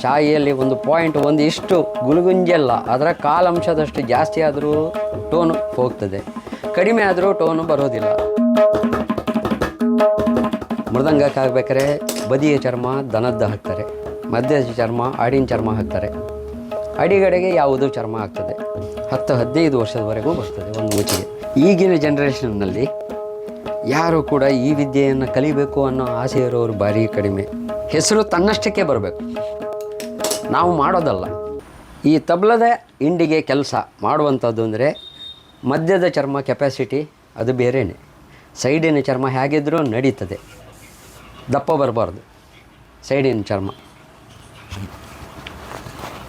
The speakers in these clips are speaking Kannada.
ಶಾಯಿಯಲ್ಲಿ ಒಂದು ಪಾಯಿಂಟ್ ಒಂದು ಇಷ್ಟು ಗುಲುಗುಂಜಲ್ಲ ಅದರ ಕಾಲಂಶದಷ್ಟು ಜಾಸ್ತಿ ಆದರೂ ಟೋನು ಹೋಗ್ತದೆ. ಕಡಿಮೆ ಆದರೂ ಟೋನು ಬರೋದಿಲ್ಲ. ಮೃದಂಗಕ್ಕೆ ಆಗ್ಬೇಕಾರೆ ಬದಿಯ ಚರ್ಮ, ದನದ್ದು ಹಾಕ್ತಾರೆ. ಮಧ್ಯದ ಚರ್ಮ, ಆಡಿನ ಚರ್ಮ ಹಾಕ್ತಾರೆ. ಅಡಿಗಡೆಗೆ ಯಾವುದು ಚರ್ಮ ಆಗ್ತದೆ. ಹತ್ತು ಹದಿನೈದು ವರ್ಷದವರೆಗೂ ಬರ್ತದೆ ಒಂದು ಮುಚ್ಚಿಗೆ ಈಗಿನ ಜನ್ರೇಷನ್ನಲ್ಲಿ ಯಾರು ಕೂಡ ಈ ವಿದ್ಯೆಯನ್ನು ಕಲಿಬೇಕು ಅನ್ನೋ ಆಸೆ ಇರೋರು ಭಾರಿ ಕಡಿಮೆ. ಹೆಸರು ತನ್ನಷ್ಟಕ್ಕೆ ಬರಬೇಕು. ನಾವು ಮಾಡೋದಲ್ಲ. ಈ ತಬಲದ ಇಂಡಿಗೆ ಕೆಲಸ ಮಾಡುವಂಥದ್ದು ಅಂದರೆ ಮಧ್ಯದ ಚರ್ಮ ಕೆಪ್ಯಾಸಿಟಿ ಅದು ಬೇರೆಯೇ ಸೈಡಿನ ಚರ್ಮ ಹೇಗಿದ್ದರೂ ನಡೀತದೆ. ದಪ್ಪ ಬರಬಾರ್ದು. ಸೈಡಿನ ಚರ್ಮ.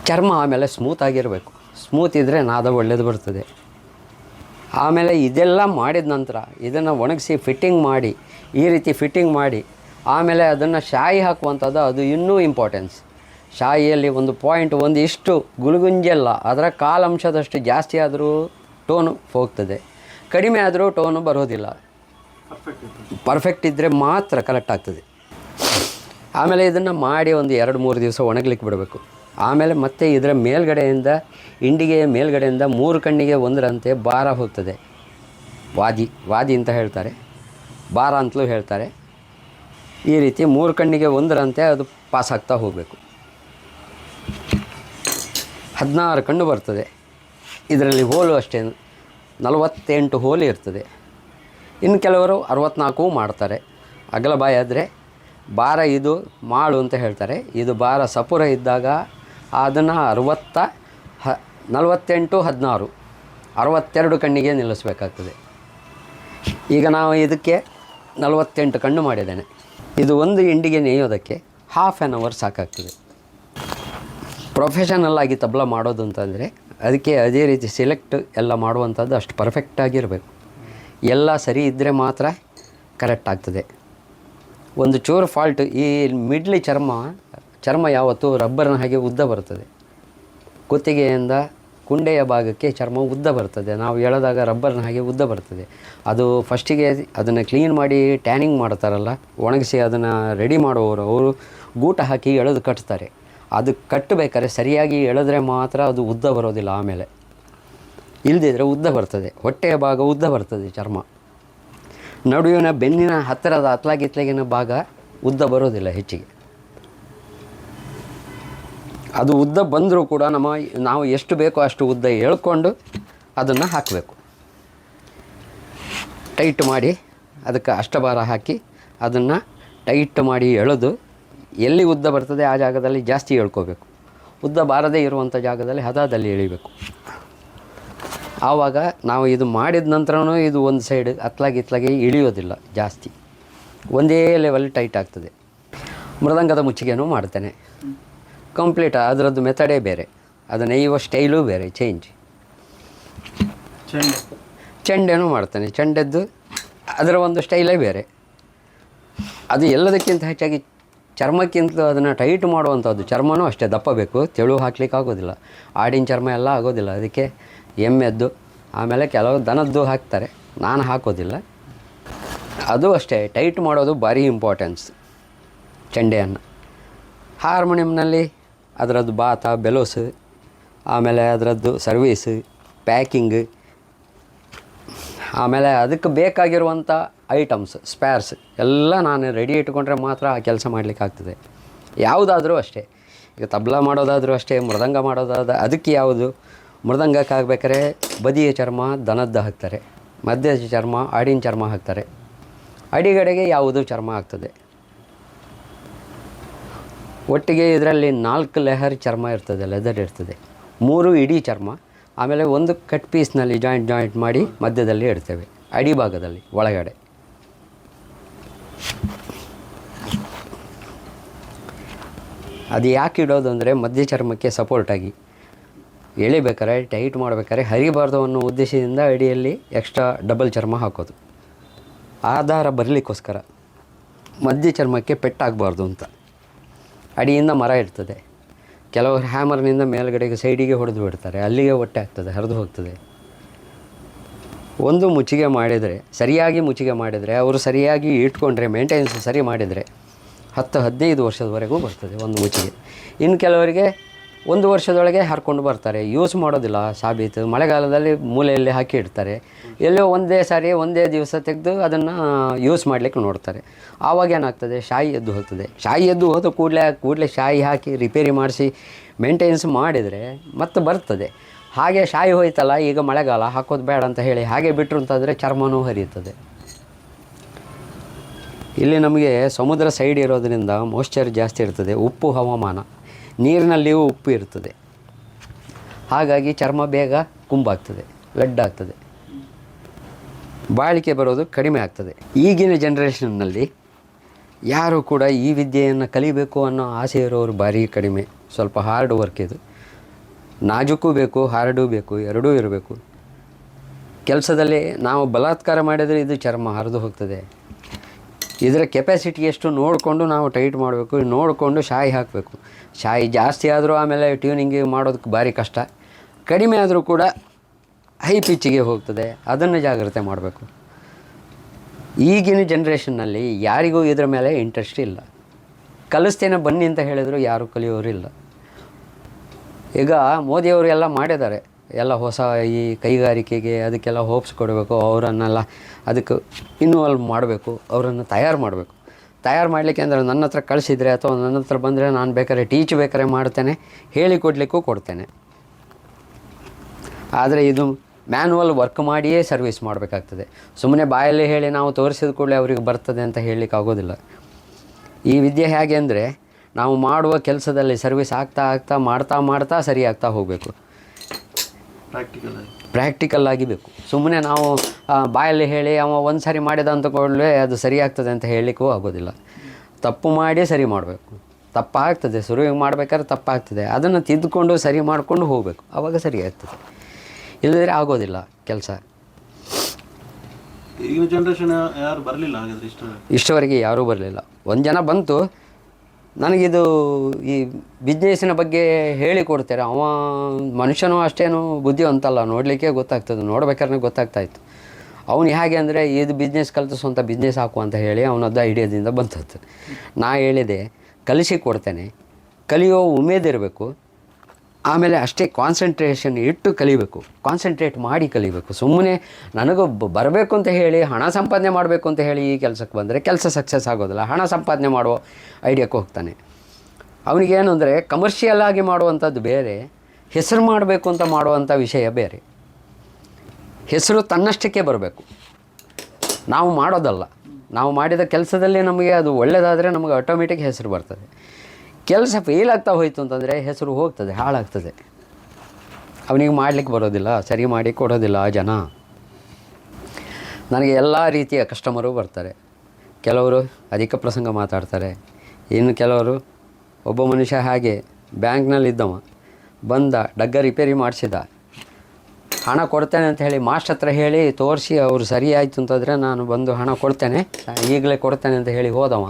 ಚರ್ಮ ಆಮೇಲೆ ಸ್ಮೂತ್ ಆಗಿರಬೇಕು. ಸ್ಮೂತ್ ಇದ್ದರೆ ನಾದ ಒಳ್ಳೇದು ಬರ್ತದೆ. ಆಮೇಲೆ ಇದೆಲ್ಲ ಮಾಡಿದ ನಂತರ ಇದನ್ನು ಒಣಗಿಸಿ ಫಿಟ್ಟಿಂಗ್ ಮಾಡಿ, ಈ ರೀತಿ ಫಿಟ್ಟಿಂಗ್ ಮಾಡಿ, ಆಮೇಲೆ ಅದನ್ನು ಶಾಯಿ ಹಾಕುವಂಥದ್ದು ಅದು ಇನ್ನೂ ಇಂಪಾರ್ಟೆನ್ಸ್ ಶಾಯಿಯಲ್ಲಿ ಒಂದು ಪಾಯಿಂಟ್ ಒಂದು ಇಷ್ಟು ಗುಲುಗುಂಜಲ್ಲ ಅದರ ಕಾಲಂಶದಷ್ಟು ಜಾಸ್ತಿ ಆದರೂ ಟೋನು ಹೋಗ್ತದೆ. ಕಡಿಮೆ ಆದರೂ ಟೋನು ಬರೋದಿಲ್ಲ. ಪರ್ಫೆಕ್ಟ್ ಇದ್ದರೆ ಮಾತ್ರ ಕರೆಕ್ಟ್ ಆಗ್ತದೆ. ಆಮೇಲೆ ಇದನ್ನು ಮಾಡಿ ಒಂದು ಎರಡು ಮೂರು ದಿವಸ ಒಣಗಲಿಕ್ಕೆ ಬಿಡಬೇಕು. ಆಮೇಲೆ ಮತ್ತೆ ಇದರ ಮೇಲ್ಗಡೆಯಿಂದ ಇಂಡಿಗೆಯ ಮೇಲ್ಗಡೆಯಿಂದ ಮೂರು ಕಣ್ಣಿಗೆ ಒಂದರಂತೆ ಭಾರ ಹೋಗ್ತದೆ. ವಾದಿ ವಾದಿ ಅಂತ ಹೇಳ್ತಾರೆ. ಭಾರ ಅಂತಲೂ ಹೇಳ್ತಾರೆ. ಈ ರೀತಿ ಮೂರು ಕಣ್ಣಿಗೆ ಒಂದರಂತೆ ಅದು ಪಾಸ್ ಆಗ್ತಾ ಹೋಗಬೇಕು. ಹದಿನಾರು ಕಣ್ಣು ಬರ್ತದೆ. ಇದರಲ್ಲಿ ಹೋಲು ಅಷ್ಟೇ, ನಲವತ್ತೆಂಟು ಹೋಲು ಇರ್ತದೆ. ಇನ್ನು ಕೆಲವರು ಅರವತ್ನಾಲ್ಕು ಮಾಡ್ತಾರೆ. ಅಗಲ ಬಾಯಿ ಆದರೆ ಭಾರ ಇದು ಮಾಳು ಅಂತ ಹೇಳ್ತಾರೆ. ಇದು ಭಾರ ಸಪುರ ಇದ್ದಾಗ ಅದನ್ನು ಅರವತ್ತ ಹ, ನಲವತ್ತೆಂಟು ಹದಿನಾರು, ಅರವತ್ತೆರಡು ಕಣ್ಣಿಗೆ ನಿಲ್ಲಿಸಬೇಕಾಗ್ತದೆ. ಈಗ ನಾವು ಇದಕ್ಕೆ ನಲವತ್ತೆಂಟು ಕಣ್ಣು ಮಾಡಿದ್ದೇನೆ. ಇದು ಒಂದು ಇಂಡಿಗೆ ನೇಯೋದಕ್ಕೆ ಹಾಫ್ ಆ್ಯನ್ ಅವರ್ ಸಾಕಾಗ್ತದೆ. ಪ್ರೊಫೆಷನಲ್ ಆಗಿ ತಬಲ ಮಾಡೋದು ಅಂತಂದರೆ, ಅದಕ್ಕೆ ಅದೇ ರೀತಿ ಸೆಲೆಕ್ಟ್ ಎಲ್ಲ ಮಾಡುವಂಥದ್ದು ಅಷ್ಟು ಪರ್ಫೆಕ್ಟಾಗಿರಬೇಕು ಎಲ್ಲ ಸರಿ ಇದ್ದರೆ ಮಾತ್ರ ಕರೆಕ್ಟ್ ಆಗ್ತದೆ. ಒಂದು ಚೂರು ಫಾಲ್ಟ್ ಈ ಮಿಡ್ಲಿ ಚರ್ಮ ಚರ್ಮ ಯಾವತ್ತೂ ರಬ್ಬರ್ನ ಹಾಗೆ ಉದ್ದ ಬರ್ತದೆ. ಕುತ್ತಿಗೆಯಿಂದ ಕುಂಡೆಯ ಭಾಗಕ್ಕೆ ಚರ್ಮ ಉದ್ದ ಬರ್ತದೆ. ನಾವು ಎಳೆದಾಗ ರಬ್ಬರ್ನ ಹಾಗೆ ಉದ್ದ ಬರ್ತದೆ. ಅದು ಫಸ್ಟಿಗೆ ಅದನ್ನು ಕ್ಲೀನ್ ಮಾಡಿ ಟ್ಯಾನಿಂಗ್ ಮಾಡ್ತಾರಲ್ಲ, ಒಣಗಿಸಿ ಅದನ್ನು ರೆಡಿ ಮಾಡುವವರು, ಅವರು ಗೂಟ ಹಾಕಿ ಎಳೆದು ಕಟ್ತಾರೆ. ಅದು ಕಟ್ಟಬೇಕಾದ್ರೆ ಸರಿಯಾಗಿ ಎಳೆದ್ರೆ ಮಾತ್ರ ಅದು ಉದ್ದ ಬರೋದಿಲ್ಲ ಆಮೇಲೆ. ಇಲ್ಲದಿದ್ದರೆ ಉದ್ದ ಬರ್ತದೆ. ಹೊಟ್ಟೆಯ ಭಾಗ ಉದ್ದ ಬರ್ತದೆ ಚರ್ಮ. ನಡುವಿನ ಬೆನ್ನಿನ ಹತ್ತಿರದ ಅತ್ಲಾಗಿತ್ಲಾಗಿನ ಭಾಗ ಉದ್ದ ಬರೋದಿಲ್ಲ ಹೆಚ್ಚಿಗೆ. ಅದು ಉದ್ದ ಬಂದರೂ ಕೂಡ ನಮ್ಮ ನಾವು ಎಷ್ಟು ಬೇಕೋ ಅಷ್ಟು ಉದ್ದ ಎಳ್ಕೊಂಡು ಅದನ್ನು ಹಾಕಬೇಕು. ಟೈಟ್ ಮಾಡಿ ಅದಕ್ಕೆ ಅಷ್ಟಭಾರ ಹಾಕಿ ಅದನ್ನು ಟೈಟ್ ಮಾಡಿ ಎಳೆದು ಎಲ್ಲಿ ಉದ್ದ ಬರ್ತದೆ ಆ ಜಾಗದಲ್ಲಿ ಜಾಸ್ತಿ ಎಳ್ಕೋಬೇಕು ಉದ್ದ ಬಾರದೇ ಇರುವಂಥ ಜಾಗದಲ್ಲಿ ಹದದಲ್ಲಿ ಎಳಿಬೇಕು. ಆವಾಗ ನಾವು ಇದು ಮಾಡಿದ ನಂತರನೂ ಇದು ಒಂದು ಸೈಡ್ ಅತ್ಲಾಗಿ ಇತ್ಲಾಗಿ ಇಳಿಯೋದಿಲ್ಲ ಜಾಸ್ತಿ. ಒಂದೇ ಲೆವೆಲ್ ಟೈಟ್ ಆಗ್ತದೆ. ಮೃದಂಗದ ಮುಚ್ಚಿಗೆನೂ ಮಾಡ್ತೇನೆ. ಕಂಪ್ಲೀಟ್ ಅದರದ್ದು ಮೆಥಡೇ ಬೇರೆ. ಅದು ನೇಯುವ ಸ್ಟೈಲೂ ಬೇರೆ ಚೇಂಜ್ ಚೆಂಡೆನೂ ಚೆಂಡೇನೂ ಮಾಡ್ತೇನೆ. ಚೆಂಡದ್ದು ಅದರ ಒಂದು ಸ್ಟೈಲೇ ಬೇರೆ. ಅದು ಎಲ್ಲದಕ್ಕಿಂತ ಹೆಚ್ಚಾಗಿ ಚರ್ಮಕ್ಕಿಂತ ಅದನ್ನು ಟೈಟ್ ಮಾಡುವಂಥದ್ದು ಚರ್ಮನೂ ಅಷ್ಟೇ, ದಪ್ಪ ಬೇಕು. ತೆಳು ಹಾಕ್ಲಿಕ್ಕೆ ಆಗೋದಿಲ್ಲ. ಆಡಿನ ಚರ್ಮ ಎಲ್ಲ ಆಗೋದಿಲ್ಲ. ಅದಕ್ಕೆ ಎಮ್ಮೆದ್ದು, ಆಮೇಲೆ ಕೆಲವು ದನದ್ದು ಹಾಕ್ತಾರೆ. ನಾನು ಹಾಕೋದಿಲ್ಲ. ಅದು ಅಷ್ಟೇ. ಟೈಟ್ ಮಾಡೋದು ಭಾರಿ ಇಂಪಾರ್ಟೆನ್ಸ್ ಚೆಂಡೆಯನ್ನು ಹಾರ್ಮೋನಿಯಮ್ನಲ್ಲಿ ಅದರದ್ದು ಬಾತ ಬೆಲೋಸು ಆಮೇಲೆ ಅದರದ್ದು ಸರ್ವೀಸ್ ಪ್ಯಾಕಿಂಗ್ ಆಮೇಲೆ ಅದಕ್ಕೆ ಬೇಕಾಗಿರುವಂಥ ಐಟಮ್ಸ್ ಸ್ಪೇರ್ಸ್ ಎಲ್ಲ ನಾನು ರೆಡಿ ಇಟ್ಕೊಂಡ್ರೆ ಮಾತ್ರ ಆ ಕೆಲಸ ಮಾಡಲಿಕ್ಕೆ ಆಗ್ತದೆ. ಯಾವುದಾದರೂ ಅಷ್ಟೇ. ಈಗ ತಬ್ಲ ಮಾಡೋದಾದರೂ ಅಷ್ಟೇ, ಮೃದಂಗ ಮಾಡೋದಾದ, ಅದಕ್ಕೆ ಯಾವುದು? ಮೃದಂಗಕ್ಕೆ ಆಗ್ಬೇಕಾದ್ರೆ ಬದಿಯ ಚರ್ಮ, ದನದ್ದು ಹಾಕ್ತಾರೆ. ಮಧ್ಯದ ಚರ್ಮ ಆಡಿನ ಚರ್ಮ ಹಾಕ್ತಾರೆ. ಅಡಿಗಡೆಗೆ ಯಾವುದು ಚರ್ಮ ಆಗ್ತದೆ? ಒಟ್ಟಿಗೆ ಇದರಲ್ಲಿ ನಾಲ್ಕು ಲೆಹರ್ ಚರ್ಮ ಇರ್ತದೆ ಲೆದರ್ ಇರ್ತದೆ. ಮೂರು ಇಡೀ ಚರ್ಮ. ಆಮೇಲೆ ಒಂದು ಕಟ್ ಪೀಸ್ನಲ್ಲಿ ಜಾಯಿಂಟ್ ಜಾಯಿಂಟ್ ಮಾಡಿ ಮಧ್ಯದಲ್ಲಿ ಇಡ್ತೇವೆ. ಅಡಿ ಭಾಗದಲ್ಲಿ, ಒಳಗಡೆ. ಅದು ಯಾಕೆ ಇಡೋದು ಅಂದರೆ ಮಧ್ಯ ಚರ್ಮಕ್ಕೆ ಸಪೋರ್ಟಾಗಿ ಎಳಿಬೇಕಾರೆ ಟೈಟ್ ಮಾಡಬೇಕಾದ್ರೆ ಹರಿಬಾರ್ದು ಅನ್ನೋ ಉದ್ದೇಶದಿಂದ ಅಡಿಯಲ್ಲಿ ಎಕ್ಸ್ಟ್ರಾ ಡಬಲ್ ಚರ್ಮ ಹಾಕೋದು. ಆಧಾರ ಬರಲಿಕ್ಕೋಸ್ಕರ ಮಧ್ಯ ಚರ್ಮಕ್ಕೆ ಪೆಟ್ಟಾಗಬಾರ್ದು ಅಂತ. ಅಡಿಯಿಂದ ಮರ ಇರ್ತದೆ. ಕೆಲವರು ಹ್ಯಾಮರ್ನಿಂದ ಮೇಲ್ಗಡೆಗೆ ಸೈಡಿಗೆ ಹೊಡೆದು ಬಿಡ್ತಾರೆ. ಅಲ್ಲಿಗೆ ಹೊಟ್ಟೆ ಆಗ್ತದೆ, ಹರಿದು ಹೋಗ್ತದೆ. ಒಂದು ಮುಚ್ಚಿಗೆ ಮಾಡಿದರೆ, ಸರಿಯಾಗಿ ಮುಚ್ಚಿಗೆ ಮಾಡಿದರೆ, ಅವರು ಸರಿಯಾಗಿ ಇಟ್ಕೊಂಡ್ರೆ ಮೇಂಟೆನೆನ್ಸ್ ಸರಿ ಮಾಡಿದರೆ, ಹತ್ತು ಹದಿನೈದು ವರ್ಷದವರೆಗೂ ಬರ್ತದೆ ಒಂದು ಮುಚ್ಚಿಗೆ. ಇನ್ನು ಕೆಲವರಿಗೆ ಒಂದು ವರ್ಷದೊಳಗೆ ಹರ್ಕೊಂಡು ಬರ್ತಾರೆ. ಯೂಸ್ ಮಾಡೋದಿಲ್ಲ ಸಾಬೀತು. ಮಳೆಗಾಲದಲ್ಲಿ ಮೂಲೆಯಲ್ಲಿ ಹಾಕಿ ಇಡ್ತಾರೆ. ಎಲ್ಲೋ ಒಂದೇ ಸಾರಿ ಒಂದೇ ದಿವಸ ತೆಗೆದು ಅದನ್ನು ಯೂಸ್ ಮಾಡಲಿಕ್ಕೆ ನೋಡ್ತಾರೆ. ಆವಾಗ ಏನಾಗ್ತದೆ? ಶಾಯಿ ಎದ್ದು ಹೋಗ್ತದೆ. ಶಾಯಿ ಎದ್ದು ಹೋದ ಕೂಡಲೇ ಕೂಡಲೇ ಶಾಯಿ ಹಾಕಿ ರಿಪೇರಿ ಮಾಡಿಸಿ ಮೇಂಟೆನೆನ್ಸ್ ಮಾಡಿದರೆ ಮತ್ತೆ ಬರ್ತದೆ. ಹಾಗೆ ಶಾಯಿ ಹೋಯ್ತಲ್ಲ, ಈಗ ಮಳೆಗಾಲ ಹಾಕೋದು ಬೇಡ ಅಂತ ಹೇಳಿ ಹಾಗೆ ಬಿಟ್ಟರು ಅಂತಂದರೆ ಚರ್ಮನೂ ಹರಿಯುತ್ತದೆ. ಇಲ್ಲಿ ನಮಗೆ ಸಮುದ್ರ ಸೈಡ್ ಇರೋದರಿಂದ ಮೋಶ್ಚರ್ ಜಾಸ್ತಿ ಇರ್ತದೆ. ಉಪ್ಪು ಹವಾಮಾನ. ನೀರಿನಲ್ಲಿಯೂ ಉಪ್ಪು ಇರ್ತದೆ. ಹಾಗಾಗಿ ಚರ್ಮ ಬೇಗ ಕುಂಬಾಗ್ತದೆ ಲಡ್ಡಾಗ್ತದೆ ಬಾಳಿಕೆ ಬರೋದು ಕಡಿಮೆ ಆಗ್ತದೆ. ಈಗಿನ ಜನ್ರೇಷನ್ನಲ್ಲಿ ಯಾರು ಕೂಡ ಈ ವಿದ್ಯೆಯನ್ನು ಕಲಿಬೇಕು ಅನ್ನೋ ಆಸೆ ಇರೋರು ಭಾರಿ ಕಡಿಮೆ. ಸ್ವಲ್ಪ ಹಾರ್ಡ್ ವರ್ಕ್ ಇದು. ನಾಜುಕ್ಕೂ ಬೇಕು, ಹಾರ್ಡೂ ಬೇಕು, ಎರಡೂ ಇರಬೇಕು. ಕೆಲಸದಲ್ಲಿ ನಾವು ಬಲಾತ್ಕಾರ ಮಾಡಿದರೆ ಇದು ಚರ್ಮ ಹರಿದು ಹೋಗ್ತದೆ. ಇದರ ಕೆಪಾಸಿಟಿ ಎಷ್ಟು ನೋಡಿಕೊಂಡು ನಾವು ಟೈಟ್ ಮಾಡಬೇಕು, ನೋಡಿಕೊಂಡು ಶಾಯಿ ಹಾಕಬೇಕು. ಶಾಯಿ ಜಾಸ್ತಿ ಆದರೂ ಆಮೇಲೆ ಟ್ಯೂನಿಂಗ್ ಮಾಡೋದಕ್ಕೆ ಭಾರಿ ಕಷ್ಟ. ಕಡಿಮೆ ಆದರೂ ಕೂಡ ಹೈ ಪಿಚ್ಚಿಗೆ ಹೋಗ್ತದೆ. ಅದನ್ನು ಜಾಗ್ರತೆ ಮಾಡಬೇಕು. ಈಗಿನ ಜನ್ರೇಷನ್ನಲ್ಲಿ ಯಾರಿಗೂ ಇದರ ಮೇಲೆ ಇಂಟ್ರೆಸ್ಟ್ ಇಲ್ಲ. ಕಲಿಸ್ತೇನೆ ಬನ್ನಿ ಅಂತ ಹೇಳಿದ್ರು ಯಾರೂ ಕಲಿಯೋರಿಲ್ಲ ಈಗ ಮೋದಿಯವರು ಎಲ್ಲ ಮಾಡಿದ್ದಾರೆ. ಎಲ್ಲ ಹೊಸ ಈ ಕೈಗಾರಿಕೆಗೆ ಅದಕ್ಕೆಲ್ಲ ಹೋಪ್ಸ್ ಕೊಡಬೇಕು, ಅವರನ್ನೆಲ್ಲ ಅದಕ್ಕೆ ಇನ್ವಾಲ್ವ್ ಮಾಡಬೇಕು, ಅವರನ್ನು ತಯಾರು ಮಾಡಬೇಕು. ತಯಾರು ಮಾಡಲಿಕ್ಕೆ ಅಂದರೆ ನನ್ನ ಹತ್ರ ಕಳಿಸಿದರೆ ಅಥವಾ ನನ್ನ ಹತ್ರ ಬಂದರೆ ನಾನು ಬೇಕಾದ್ರೆ ಟೀಚ್ ಬೇಕಾದ್ರೆ ಮಾಡ್ತೇನೆ ಹೇಳಿಕೊಡ್ಲಿಕ್ಕೂ ಕೊಡ್ತೇನೆ. ಆದರೆ ಇದು ಮ್ಯಾನ್ಯಲ್ ವರ್ಕ್ ಮಾಡಿಯೇ ಸರ್ವಿಸ್ ಮಾಡಬೇಕಾಗ್ತದೆ. ಸುಮ್ಮನೆ ಬಾಯಲ್ಲಿ ಹೇಳಿ ನಾವು ತೋರಿಸಿದ ಕೂಡಲೇ ಅವರಿಗೆ ಬರ್ತದೆ ಅಂತ ಹೇಳಲಿಕ್ಕೆ ಆಗೋದಿಲ್ಲ. ಈ ವಿದ್ಯೆ ಹೇಗೆ ಅಂದರೆ, ನಾವು ಮಾಡುವ ಕೆಲಸದಲ್ಲಿ ಸರ್ವಿಸ್ ಆಗ್ತಾ ಆಗ್ತಾ, ಮಾಡ್ತಾ ಮಾಡ್ತಾ ಸರಿ ಆಗ್ತಾ ಹೋಗಬೇಕು. ಪ್ರಾಕ್ಟಿಕಲ್ ಆಗಿ. ಪ್ರಾಕ್ಟಿಕಲ್ ಆಗಿ ಬೇಕು. ಸುಮ್ಮನೆ ನಾವು ಬಾಯಲ್ಲಿ ಹೇಳಿ ಅವ ಒಂದು ಸಾರಿ ಮಾಡಿದ ಅಂತ ಕೂಡಲೇ ಅದು ಸರಿ ಆಗ್ತದೆ ಅಂತ ಹೇಳಲಿಕ್ಕೂ ಆಗೋದಿಲ್ಲ. ತಪ್ಪು ಮಾಡಿ ಸರಿ ಮಾಡಬೇಕು. ತಪ್ಪಾಗ್ತದೆ ಶುರು ಮಾಡಬೇಕಾದ್ರೆ ತಪ್ಪಾಗ್ತದೆ. ಅದನ್ನು ತಿದ್ದುಕೊಂಡು ಸರಿ ಮಾಡಿಕೊಂಡು ಹೋಗಬೇಕು. ಆವಾಗ ಸರಿ ಆಗ್ತದೆ. ಇಲ್ಲದಿದ್ರೆ ಆಗೋದಿಲ್ಲ ಕೆಲಸ. ಈಗಿನ ಜನ್ರೇಷನ್ ಯಾರು ಬರಲಿಲ್ಲ ಹಾಗಾದರೆ ಇಷ್ಟ ಇಷ್ಟವರೆಗೆ ಯಾರೂ ಬರಲಿಲ್ಲ. ಒಂದು ಜನ ಬಂತು ನನಗಿದು ಈ ಬಿಸ್ನೆಸ್ಸಿನ ಬಗ್ಗೆ ಹೇಳಿ ಕೊಡ್ತಾರೆ? ಅವ ಮನುಷ್ಯನೂ ಅಷ್ಟೇನು ಬುದ್ಧಿವಂತಲ್ಲ, ನೋಡಲಿಕ್ಕೆ ಗೊತ್ತಾಗ್ತದೆ, ನೋಡ್ಬೇಕಾದ್ರೆ ಗೊತ್ತಾಗ್ತಾ ಇತ್ತು. ಅವನು ಹೇಗೆ ಅಂದರೆ, ಇದು ಬಿಸ್ನೆಸ್ ಕಲಿತು ಸ್ವಂತ ಬಿಸ್ನೆಸ್ ಹಾಕು ಅಂತ ಹೇಳಿ ಅವನದ್ದು ಐಡಿಯಾದಿಂದ ಬಂತದ್ದು ನಾ ಹೇಳಿದೆ, ಕಲಿಸಿ ಕೊಡ್ತೇನೆ. ಕಲಿಯೋ ಉಮೇದಿರಬೇಕು. ಆಮೇಲೆ ಅಷ್ಟೇ ಕಾನ್ಸಂಟ್ರೇಷನ್ ಇಟ್ಟು ಕಲಿಬೇಕು. ಕಾನ್ಸಂಟ್ರೇಟ್ ಮಾಡಿ ಕಲಿಬೇಕು. ಸುಮ್ಮನೆ ನನಗೊಬ್ಬ ಬರಬೇಕು ಅಂತ ಹೇಳಿ, ಹಣ ಸಂಪಾದನೆ ಮಾಡಬೇಕು ಅಂತ ಹೇಳಿ ಈ ಕೆಲಸಕ್ಕೆ ಬಂದರೆ ಕೆಲಸ ಸಕ್ಸಸ್ ಆಗೋದಿಲ್ಲ. ಹಣ ಸಂಪಾದನೆ ಮಾಡುವ ಐಡಿಯಾಕ್ಕೆ ಹೋಗ್ತಾನೆ. ಅವನಿಗೇನು ಅಂದರೆ ಕಮರ್ಷಿಯಲ್ ಆಗಿ ಮಾಡುವಂಥದ್ದು ಬೇರೆ, ಹೆಸರು ಮಾಡಬೇಕು ಅಂತ ಮಾಡುವಂಥ ವಿಷಯ ಬೇರೆ. ಹೆಸರು ತನ್ನಷ್ಟಕ್ಕೆ ಬರಬೇಕು. ನಾವು ಮಾಡೋದಲ್ಲ. ನಾವು ಮಾಡಿದ ಕೆಲಸದಲ್ಲಿ ನಮಗೆ ಅದು ಒಳ್ಳೆಯದಾದರೆ ನಮಗೆ ಆಟೋಮೆಟಿಕ್ ಹೆಸರು ಬರ್ತದೆ. ಕೆಲಸ ಫೇಲ್ ಆಗ್ತಾ ಹೋಯಿತು ಅಂತಂದರೆ ಹೆಸರು ಹೋಗ್ತದೆ, ಹಾಳಾಗ್ತದೆ. ಅವನಿಗೆ ಮಾಡಲಿಕ್ಕೆ ಬರೋದಿಲ್ಲ, ಸರಿ ಮಾಡಿ ಕೊಡೋದಿಲ್ಲ ಆ ಜನ. ನನಗೆ ಎಲ್ಲ ರೀತಿಯ ಕಸ್ಟಮರು ಬರ್ತಾರೆ. ಕೆಲವರು ಅಧಿಕ ಪ್ರಸಂಗ ಮಾತಾಡ್ತಾರೆ. ಇನ್ನು ಕೆಲವರು ಒಬ್ಬ ಮನುಷ್ಯ ಹಾಗೆ ಬ್ಯಾಂಕ್ನಲ್ಲಿದ್ದವ, ಬಂದ, ಡಗ್ಗ ರಿಪೇರಿ ಮಾಡಿಸಿದ. ಹಣ ಕೊಡ್ತೇನೆ ಅಂತ ಹೇಳಿ ಮಾಸ್ಟರ್ ಹತ್ರ ಹೇಳಿ ತೋರಿಸಿ ಅವರು ಸರಿ ಆಯಿತು ಅಂತಂದರೆ ನಾನು ಬಂದು ಹಣ ಕೊಡ್ತೇನೆ, ಈಗಲೇ ಕೊಡ್ತೇನೆ ಅಂತ ಹೇಳಿ ಹೋದವ.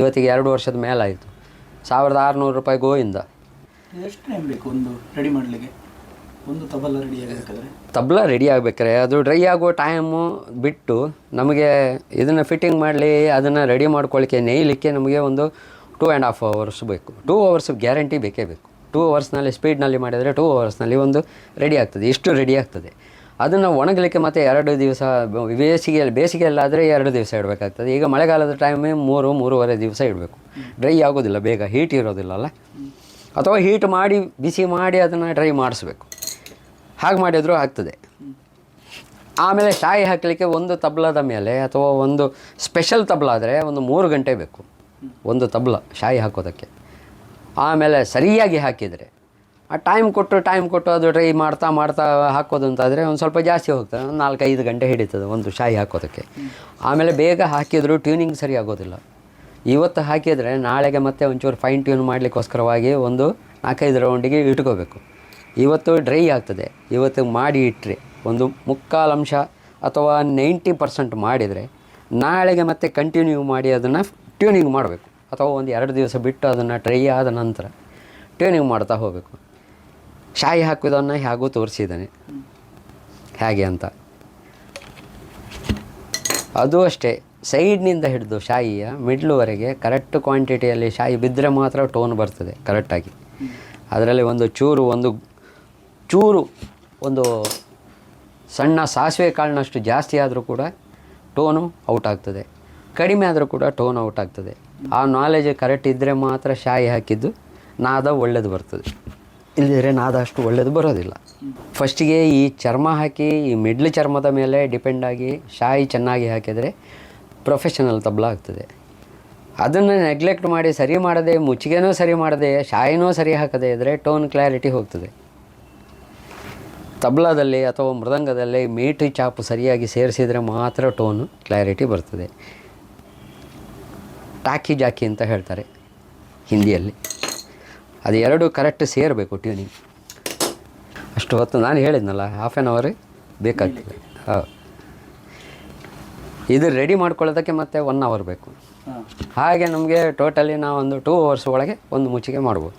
ಇವತ್ತಿಗೆ ಎರಡು ವರ್ಷದ ಮೇಲಾಯಿತು. ಸಾವಿರದ ಆರುನೂರು ರೂಪಾಯಿ ಗೋವಿಂದ ಎಷ್ಟು ಟೈಮ್ ಬೇಕು ಒಂದು ರೆಡಿ ಮಾಡಲಿಕ್ಕೆ? ಒಂದು ತಬಲ ರೆಡಿ ಆಗಬೇಕಾದ್ರೆ? ತಬ್ಲ ರೆಡಿ ಆಗ್ಬೇಕಾರೆ ಅದು ಡ್ರೈ ಆಗೋ ಟೈಮು ಬಿಟ್ಟು ನಮಗೆ ಇದನ್ನು ಫಿಟ್ಟಿಂಗ್ ಮಾಡಲಿ ಅದನ್ನು ರೆಡಿ ಮಾಡ್ಕೊಳ್ಳಿಕ್ಕೆ ನೇಯಲಿಕ್ಕೆ ನಮಗೆ ಒಂದು ಟೂ ಆ್ಯಂಡ್ ಹಾಫ್ ಅವರ್ಸ್ ಬೇಕು. ಟೂ ಅವರ್ಸ್ ಗ್ಯಾರಂಟಿ ಬೇಕೇ ಬೇಕು. ಟೂ ಅವರ್ಸ್ನಲ್ಲಿ ಸ್ಪೀಡ್ನಲ್ಲಿ ಮಾಡಿದರೆ ಟೂ ಅವರ್ಸ್ನಲ್ಲಿ ಒಂದು ರೆಡಿ ಆಗ್ತದೆ. ಇಷ್ಟು ರೆಡಿ ಆಗ್ತದೆ? ಅದನ್ನು ಒಣಗಲಿಕ್ಕೆ ಮತ್ತೆ ಎರಡು ದಿವಸ ಬೇಸಿಗೆಯಲ್ಲಿ ಬೇಸಿಗೆಯಲ್ಲಾದರೆ ಎರಡು ದಿವಸ ಇಡಬೇಕಾಗ್ತದೆ. ಈಗ ಮಳೆಗಾಲದ ಟೈಮೇ ಮೂರು, ಮೂರುವರೆ ದಿವಸ ಇಡಬೇಕು. ಡ್ರೈ ಆಗೋದಿಲ್ಲ, ಬೇಗ ಹೀಟ್ ಇರೋದಿಲ್ಲಲ್ಲ? ಅಥವಾ ಹೀಟ್ ಮಾಡಿ, ಬಿಸಿ ಮಾಡಿ ಅದನ್ನು ಡ್ರೈ ಮಾಡಿಸ್ಬೇಕು. ಹಾಗೆ ಮಾಡಿದರೂ ಆಗ್ತದೆ. ಆಮೇಲೆ ಶಾಯಿ ಹಾಕಲಿಕ್ಕೆ ಒಂದು ತಬ್ಲದ ಮೇಲೆ ಅಥವಾ ಒಂದು ಸ್ಪೆಷಲ್ ತಬ್ಲ ಆದರೆ ಒಂದು ಮೂರು ಗಂಟೆ ಬೇಕು. ಒಂದು ತಬ್ಲ ಶಾಯಿ ಹಾಕೋದಕ್ಕೆ. ಆಮೇಲೆ ಸರಿಯಾಗಿ ಹಾಕಿದರೆ ಆ ಟೈಮ್ ಕೊಟ್ಟು ಟೈಮ್ ಕೊಟ್ಟು ಅದು ಡ್ರೈ ಮಾಡ್ತಾ ಮಾಡ್ತಾ ಹಾಕೋದು ಅಂತಾದರೆ ಒಂದು ಸ್ವಲ್ಪ ಜಾಸ್ತಿ ಹೋಗ್ತದೆ. ಒಂದು ನಾಲ್ಕೈದು ಗಂಟೆ ಹಿಡಿತದೆ ಒಂದು ಶಾಯಿ ಹಾಕೋದಕ್ಕೆ. ಆಮೇಲೆ ಬೇಗ ಹಾಕಿದರೂ ಟ್ಯೂನಿಂಗ್ ಸರಿ ಆಗೋದಿಲ್ಲ. ಇವತ್ತು ಹಾಕಿದರೆ ನಾಳೆಗೆ ಮತ್ತೆ ಒಂಚೂರು ಫೈನ್ ಟ್ಯೂನ್ ಮಾಡಲಿಕ್ಕೋಸ್ಕರವಾಗಿ ಒಂದು ನಾಲ್ಕೈದು ರೌಂಡಿಗೆ ಇಟ್ಕೋಬೇಕು. ಇವತ್ತು ಡ್ರೈ ಆಗ್ತದೆ. ಇವತ್ತು ಮಾಡಿ ಇಟ್ಟರೆ ಒಂದು ಮುಕ್ಕಾಲು ಅಂಶ ಅಥವಾ ನೈಂಟಿ ಪರ್ಸೆಂಟ್ ಮಾಡಿದರೆ ನಾಳೆಗೆ ಮತ್ತೆ ಕಂಟಿನ್ಯೂ ಮಾಡಿ ಅದನ್ನು ಟ್ಯೂನಿಂಗ್ ಮಾಡಬೇಕು. ಅಥವಾ ಒಂದು ಎರಡು ದಿವಸ ಬಿಟ್ಟು ಅದನ್ನು ಟ್ರೈ ಆದ ನಂತರ ಟ್ಯೂನಿಂಗ್ ಮಾಡ್ತಾ ಹೋಗಬೇಕು. ಶಾಯಿ ಹಾಕಿದವನ್ನ ಹೇಗೂ ತೋರಿಸಿದ್ದಾನೆ. ಹೇಗೆ ಅಂತ. ಅದು ಅಷ್ಟೇ, ಸೈಡ್ನಿಂದ ಹಿಡಿದು ಶಾಯಿಯ ಮಿಡ್ಲುವರೆಗೆ ಕರೆಕ್ಟ್ ಕ್ವಾಂಟಿಟಿಯಲ್ಲಿ ಶಾಯಿ ಬಿದ್ದರೆ ಮಾತ್ರ ಟೋನ್ ಬರ್ತದೆ ಕರೆಕ್ಟಾಗಿ. ಅದರಲ್ಲಿ ಒಂದು ಚೂರು ಒಂದು ಚೂರು, ಒಂದು ಸಣ್ಣ ಸಾಸಿವೆ ಕಾಳಿನಷ್ಟು ಜಾಸ್ತಿ ಆದರೂ ಕೂಡ ಟೋನು ಔಟ್ ಆಗ್ತದೆ. ಕಡಿಮೆ ಆದರೂ ಕೂಡ ಟೋನ್ ಔಟ್ ಆಗ್ತದೆ. ಆ ನಾಲೆಜ್ ಕರೆಕ್ಟ್ ಇದ್ದರೆ ಮಾತ್ರ ಶಾಯಿ ಹಾಕಿದ್ದು, ನಾದ ಒಳ್ಳೇದು ಬರ್ತದೆ. ಇಲ್ಲದಿದ್ದರೆ ನಾದಷ್ಟು ಒಳ್ಳೆಯದು ಬರೋದಿಲ್ಲ. ಫಸ್ಟಿಗೆ ಈ ಚರ್ಮ ಹಾಕಿ, ಈ ಮಿಡ್ಲ್ ಚರ್ಮದ ಮೇಲೆ ಡಿಪೆಂಡ್ ಆಗಿ ಶಾಯಿ ಚೆನ್ನಾಗಿ ಹಾಕಿದರೆ ಪ್ರೊಫೆಷನಲ್ ತಬ್ಲ ಆಗ್ತದೆ. ಅದನ್ನು ನೆಗ್ಲೆಕ್ಟ್ ಮಾಡಿ ಸರಿ ಮಾಡದೆ, ಮುಚ್ಚಿಗೆನೂ ಸರಿ ಮಾಡದೆ, ಶಾಯಿನೂ ಸರಿ ಹಾಕದೇ ಇದ್ದರೆ ಟೋನ್ ಕ್ಲಾರಿಟಿ ಹೋಗ್ತದೆ. ತಬ್ಲಾದಲ್ಲಿ ಅಥವಾ ಮೃದಂಗದಲ್ಲಿ ಮೀಟ್ರಿ ಚಾಪು ಸರಿಯಾಗಿ ಸೇರಿಸಿದರೆ ಮಾತ್ರ ಟೋನು ಕ್ಲಾರಿಟಿ ಬರ್ತದೆ. ಟಾಕಿ ಜಾಕಿ ಅಂತ ಹೇಳ್ತಾರೆ ಹಿಂದಿಯಲ್ಲಿ. ಅದು ಎರಡು ಕರೆಕ್ಟ್ ಸೇರಬೇಕು ಟ್ಯೂನಿಂಗ್ ಅಷ್ಟು ಹೊತ್ತು ನಾನು ಹೇಳಿದ್ನಲ್ಲ ಹಾಫ್ ಆ್ಯನ್ ಅವರ್ ಬೇಕಾಗ್ತದೆ. ಹೌದು. ಇದು ರೆಡಿ ಮಾಡ್ಕೊಳ್ಳೋದಕ್ಕೆ ಮತ್ತೆ ಒನ್ ಅವರ್ ಬೇಕು. ಹಾಗೆ ನಮಗೆ ಟೋಟಲಿ ನಾವು ಒಂದು ಟೂ ಅವರ್ಸ್ ಒಳಗೆ ಒಂದು ಮುಚ್ಚಿಗೆ ಮಾಡ್ಬೋದು.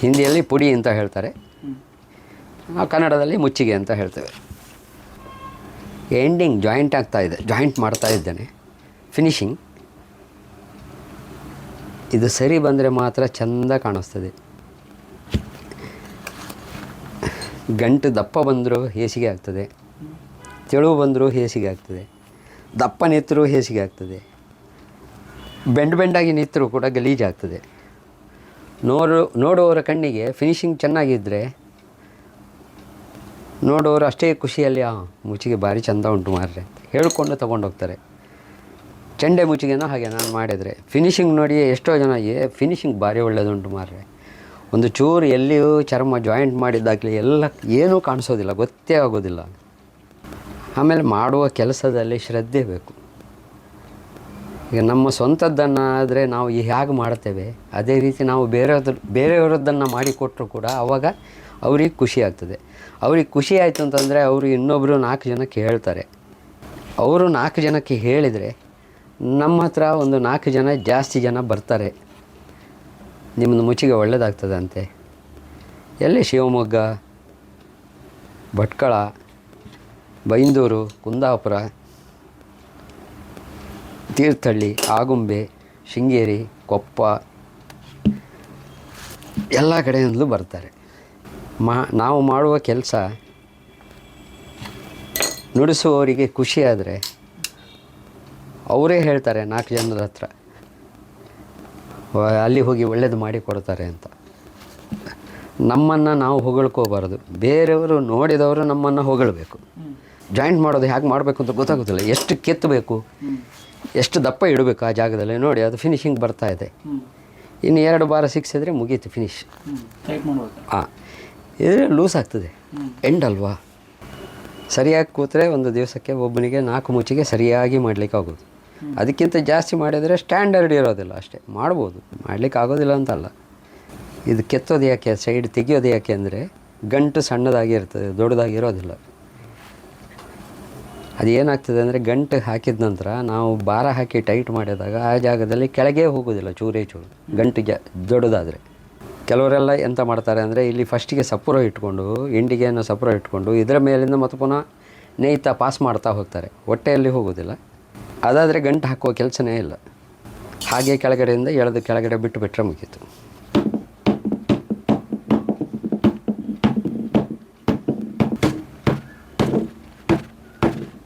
ಹಿಂದಿಯಲ್ಲಿ ಪುಡಿ ಅಂತ ಹೇಳ್ತಾರೆ. ನಾವು ಕನ್ನಡದಲ್ಲಿ ಮುಚ್ಚಿಗೆ ಅಂತ ಹೇಳ್ತೇವೆ. ಎಂಡಿಂಗ್ ಜಾಯಿಂಟ್ ಆಗ್ತಾ ಇದೆ ಜಾಯಿಂಟ್ ಮಾಡ್ತಾ ಇದ್ದೇನೆ. ಫಿನಿಶಿಂಗ್ ಇದು ಸರಿ ಬಂದರೆ ಮಾತ್ರ ಚೆಂದ ಕಾಣಿಸ್ತದೆ. ಗಂಟು ದಪ್ಪ ಬಂದರೂ ಹೇಸಿಗೆ ಆಗ್ತದೆ. ತೆಳು ಬಂದರೂ ಹೇಸಿಗೆ ಆಗ್ತದೆ. ದಪ್ಪ ನಿಂತರೂ ಹೇಸಿಗೆ ಆಗ್ತದೆ. ಬೆಂಡ್ ಬೆಂಡಾಗಿ ನಿಂತರೂ ಕೂಡ ಗಲೀಜಾಗ್ತದೆ ನೋಡು ನೋಡುವವರ ಕಣ್ಣಿಗೆ ಫಿನಿಶಿಂಗ್ ಚೆನ್ನಾಗಿದ್ದರೆ ನೋಡೋರು ಅಷ್ಟೇ ಖುಷಿಯಲ್ಲಿ ಮುಚ್ಚಿಗೆ ಭಾರಿ ಚಂದ ಉಂಟು ಮಾರ್ರೆ ಹೇಳಿಕೊಂಡು ಹೇಳ್ಕೊಂಡು ತೊಗೊಂಡು ಹೋಗ್ತಾರೆ ಚೆಂಡೆ ಮುಚ್ಚಿಗೆನೋ ಹಾಗೆ ನಾನು ಮಾಡಿದರೆ. ಫಿನಿಶಿಂಗ್ ನೋಡಿ ಎಷ್ಟೋ ಜನ, ಏ ಫಿನಿಶಿಂಗ್ ಭಾರಿ ಒಳ್ಳೆಯದುಂಟು ಮಾರ್ರೆ. ಒಂದು ಚೂರು ಎಲ್ಲಿಯೂ ಚರ್ಮ ಜಾಯಿಂಟ್ ಮಾಡಿದ್ದಾಗಲಿ ಎಲ್ಲ ಏನೂ ಕಾಣಿಸೋದಿಲ್ಲ, ಗೊತ್ತೇ ಆಗೋದಿಲ್ಲ. ಆಮೇಲೆ ಮಾಡುವ ಕೆಲಸದಲ್ಲಿ ಶ್ರದ್ಧೆ ಬೇಕು. ಈಗ ನಮ್ಮ ಸ್ವಂತದ್ದನ್ನಾದರೆ ನಾವು ಹೇಗೆ ಮಾಡ್ತೇವೆ. ಅದೇ ರೀತಿ ನಾವು ಬೇರೆಯವ್ರ, ಬೇರೆಯವರದ್ದನ್ನು ಮಾಡಿಕೊಟ್ಟರು ಕೂಡ ಆವಾಗ ಅವ್ರಿಗೆ ಖುಷಿ ಆಗ್ತದೆ. ಅವ್ರಿಗೆ ಖುಷಿ ಆಯಿತು ಅಂತಂದರೆ ಅವರು ಇನ್ನೊಬ್ಬರು ನಾಲ್ಕು ಜನಕ್ಕೆ ಹೇಳ್ತಾರೆ ಅವರು ನಾಲ್ಕು ಜನಕ್ಕೆ ಹೇಳಿದರೆ ನಮ್ಮ ಹತ್ರ ಒಂದು ನಾಲ್ಕು ಜನ ಜಾಸ್ತಿ ಜನ ಬರ್ತಾರೆ. ನಿಮ್ಮದು ಮುಚ್ಚಿಗೆ ಒಳ್ಳೆಯದಾಗ್ತದಂತೆ ಎಲ್ಲಿ ಶಿವಮೊಗ್ಗ, ಭಟ್ಕಳ, ಬೈಂದೂರು, ಕುಂದಾಪುರ, ತೀರ್ಥಹಳ್ಳಿ, ಆಗುಂಬೆ, ಶೃಂಗೇರಿ, ಕೊಪ್ಪ, ಎಲ್ಲ ಕಡೆಯಿಂದಲೂ ಬರ್ತಾರೆ. ಮಾ, ನಾವು ಮಾಡುವ ಕೆಲಸ ನುಡಿಸುವವರಿಗೆ ಖುಷಿ ಆದರೆ ಅವರೇ ಹೇಳ್ತಾರೆ ನಾಲ್ಕು ಜನರ ಹತ್ರ. ಅಲ್ಲಿ ಹೋಗಿ ಒಳ್ಳೇದು ಮಾಡಿ ಕೊಡ್ತಾರೆ ಅಂತ. ನಮ್ಮನ್ನು ನಾವು ಹೊಗಳ್ಕೋಬಾರ್ದು. ಬೇರೆಯವರು ನೋಡಿದವರು ನಮ್ಮನ್ನು ಹೊಗಳಬೇಕು. ಜಾಯಿಂಟ್ ಮಾಡೋದು ಹೇಗೆ ಮಾಡಬೇಕು ಅಂತ ಗೊತ್ತಾಗೋದಿಲ್ಲ. ಎಷ್ಟು ಕೆತ್ತಬೇಕು? ಎಷ್ಟು ದಪ್ಪ ಇಡಬೇಕು ಆ ಜಾಗದಲ್ಲಿ? ನೋಡಿ ಅದು ಫಿನಿಶಿಂಗ್ ಬರ್ತಾ ಇದೆ. ಇನ್ನು ಎರಡು ಬಾರ ಸಿಕ್ಸಿದ್ರೆ ಮುಗೀತು ಫಿನಿಶ್ ಹಾಂ ಇದ್ರೆ ಲೂಸ್ ಆಗ್ತದೆ. ಎಂಡ್ ಅಲ್ವಾ? ಸರಿಯಾಗಿ ಕೂತ್ರೆ ಒಂದು ದಿವಸಕ್ಕೆ ಒಬ್ಬನಿಗೆ ನಾಲ್ಕು ಮುಚ್ಚಿಗೆ ಸರಿಯಾಗಿ ಮಾಡಲಿಕ್ಕೆ ಆಗೋದು. ಅದಕ್ಕಿಂತ ಜಾಸ್ತಿ ಮಾಡಿದರೆ ಸ್ಟ್ಯಾಂಡರ್ಡ್ ಇರೋದಿಲ್ಲ ಅಷ್ಟೇ. ಮಾಡ್ಬೋದು. ಮಾಡಲಿಕ್ಕೆ ಆಗೋದಿಲ್ಲ ಅಂತಲ್ಲ. ಇದು ಕೆತ್ತೋದು ಯಾಕೆ ಸೈಡ್ ತೆಗಿಯೋದು ಯಾಕೆ ಅಂದರೆ ಗಂಟು ಸಣ್ಣದಾಗಿ ದೊಡ್ಡದಾಗಿರೋದಿಲ್ಲ. ಅದು ಏನಾಗ್ತದೆ ಅಂದರೆ ಗಂಟು ಹಾಕಿದ ನಂತರ ನಾವು ಭಾರ ಹಾಕಿ ಟೈಟ್ ಮಾಡಿದಾಗ ಆ ಜಾಗದಲ್ಲಿ ಕೆಳಗೆ ಹೋಗೋದಿಲ್ಲ, ಚೂರೇ ಚೂರು. ಗಂಟು ಜಾ, ದೊಡ್ಡದಾದರೆ. ಕೆಲವರೆಲ್ಲ ಎಂತ ಮಾಡ್ತಾರೆ ಅಂದರೆ ಇಲ್ಲಿ ಫಸ್ಟಿಗೆ ಸಪುರ ಇಟ್ಕೊಂಡು, ಹಿಂಡಿಗೆಯನ್ನು ಸಪುರ ಇಟ್ಕೊಂಡು, ಇದರ ಮೇಲಿಂದ ಮತ್ತು ಪುನಃ ನೇಯ್ತಾ ಪಾಸ್ ಮಾಡ್ತಾ ಹೋಗ್ತಾರೆ. ಹೊಟ್ಟೆಯಲ್ಲಿ ಹೋಗೋದಿಲ್ಲ. ಅದಾದರೆ ಗಂಟು ಹಾಕುವ ಕೆಲಸನೇ ಇಲ್ಲ. ಹಾಗೆ ಕೆಳಗಡೆಯಿಂದ ಎಳೆದು ಕೆಳಗಡೆ ಬಿಟ್ಟು ಬಿಟ್ಟರೆ ಮುಗೀತು.